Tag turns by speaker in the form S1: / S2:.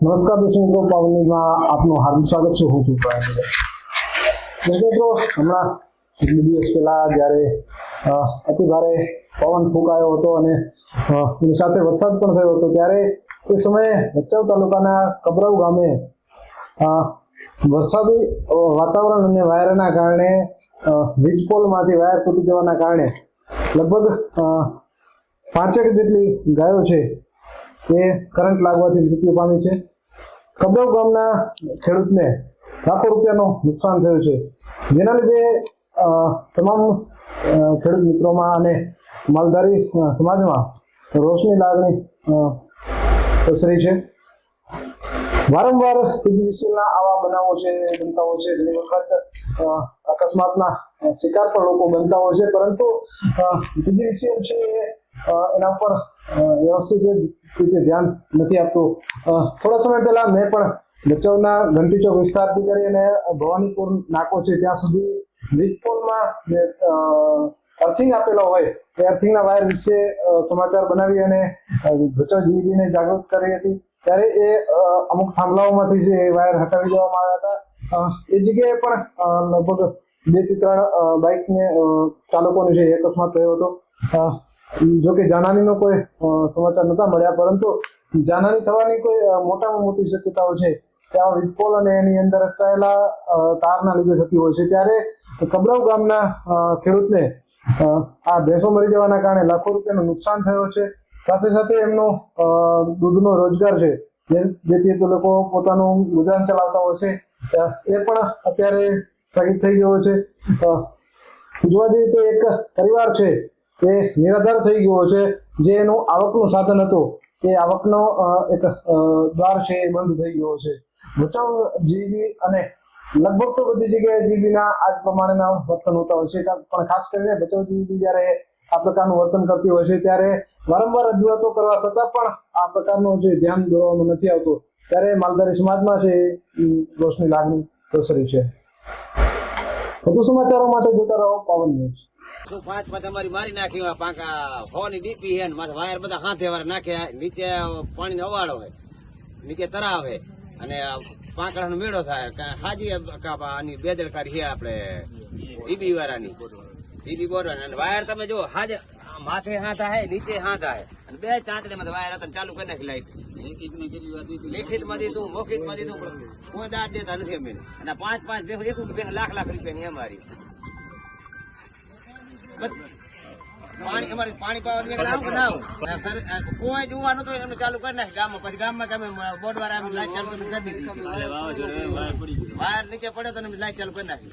S1: નમસ્કાર દર્શક મિત્રો પાવનીમાં આપનું હાર્દિક સ્વાગત છે. હું છું મિત્રો, હમણાં કેટલી દિવસ પહેલા જ્યારે અતિ ભારે પવન ફૂંકાયો હતો અને એની સાથે વરસાદ પણ થયો હતો, ત્યારે એ સમયે ભચાઉ તાલુકાના કબરાવ ગામે વરસાદી વાતાવરણ અને વાયરના કારણે વીજ પોલમાંથી વાયર તૂટી જવાના કારણે લગભગ પાંચેક જેટલી ગાયો છે એ કરંટ લાગવાથી મૃત્યુ પામી છે. કબરાવ ગામના ખેડૂતને લાખો રૂપિયાનું નુકસાન થયું છે. જેના લીધે તમામ ખેડૂત મિત્રોમાં અને માલધારી સમાજમાં રોષની લાગણી પ્રસરી છે. વારંવાર પીજીવીસીએલના આવા બનાવો છે બનતા હોય છે. ઘણી વખત અકસ્માતના શિકાર પણ લોકો બનતા હોય છે. પરંતુ પીજીવીસીએલ છે એના ઉપર અ, વ્યવસ્થિત રીતે ધ્યાન નથી આપતું. થોડા સમય પહેલા મેં પણ ભચાઉના ઘંટી ચોક વિસ્તારથી કરી અને ભવાનીપુર નાકો છે, ત્યાં સુધી વીજ જે અર્થિંગ આપેલો હોય, એ અર્થિંગના વાયર વિશે સમાચાર બનાવી અને ભચાઉ જીબીને જાગૃત કરી હતી. ત્યારે એ અમુક થાંભલાઓમાંથી જે વાયર હટાવી દેવામાં આવ્યા હતા. એ જગ્યાએ પણ લગભગ બેથી ત્રણ બાઇકને ચાલકોનો છે એ અકસ્માત થયો હતો. અ, જો કે જાનહાનીનો કોઈ સમાચાર નતા મળ્યા પરંતુ જાનહાની થવાની કોઈ મોટામાં મોટી શક્યતાઓ છે. ત્યાં વીજપોલ અને એની અંદર અટકાયેલા તારના લીધે થતી હોય છે. ત્યારે કબરાવ ગામના ખેડૂતને આ ભેંસો મરી જવાના કારણે લાખો રૂપિયાનું નુકસાન થયો છે. સાથે સાથે એમનો દૂધનો રોજગાર છે. જેથી તે લોકો પોતાનું ગુજરાન ચલાવતા હોય છે. એ પણ અત્યારે સ્થગિત થઈ ગયો છે. જોવા જઈએ તો એક પરિવાર છે. એ નિરાધાર થઈ ગયો છે. જે એનું આવકનું સાધન હતું, એ આવકનો એક દ્વાર છે એ બંધ થઈ ગયો છે. ભચાઉ જીબી અને લગભગ તો બધી જગ્યાએ જીબીના આ જ પ્રમાણેના વર્તન હોતા હોય છે. પણ ખાસ કરીને ભચાઉ જીબી જ્યારે આ પ્રકારનું વર્તન કરતી હોય છે, ત્યારે વારંવાર રજૂઆતો કરવા છતાં પણ આ પ્રકારનું જે ધ્યાન દોરવામાં નથી આવતું. ત્યારે માલધારી સમાજમાં છે રોષની લાગણી પ્રસરી છે. વધુ સમાચારો માટે જોતા રહો પાવન ન્યૂઝ.
S2: શું પાંચ પાંચ અમારી મારી નાખી પાંકા હો ડીપી હે ને માથે વાયર બધા હાથે વાર નાખે નીચે પાણી અવાડો હોય નીચે તરાવે અને પાંકડા નો મેળો થાય હાજી આની બેદરકારી છે આપણે ઈબી વાળાની. ઈબી બોર્ડર અને વાયર તમે જો હાજે માથે હાથા હે નીચે હાથા હે અને બે ચાંચડે માં વાયર હતા ચાલુ કરી નાખી લાઈટ. લેખિતમાં દીધું? મૌખિતમાં દીધું કોઈ દાદ દેતા નથી અમે અને પાંચ પાંચ બે એક લાખ લાખ રૂપિયા ની અમારી પાણી, અમારે પાણી પાવાની લાવ જોવાનું તો એમને ચાલુ કરી નાખે ગામમાં. પછી ગામમાં તમે બોર્ડ વાળા લાઈટ ચાલુ કરી દીધી વાયર નીચે પડ્યો તો લાઈટ ચાલુ કરી નાખી.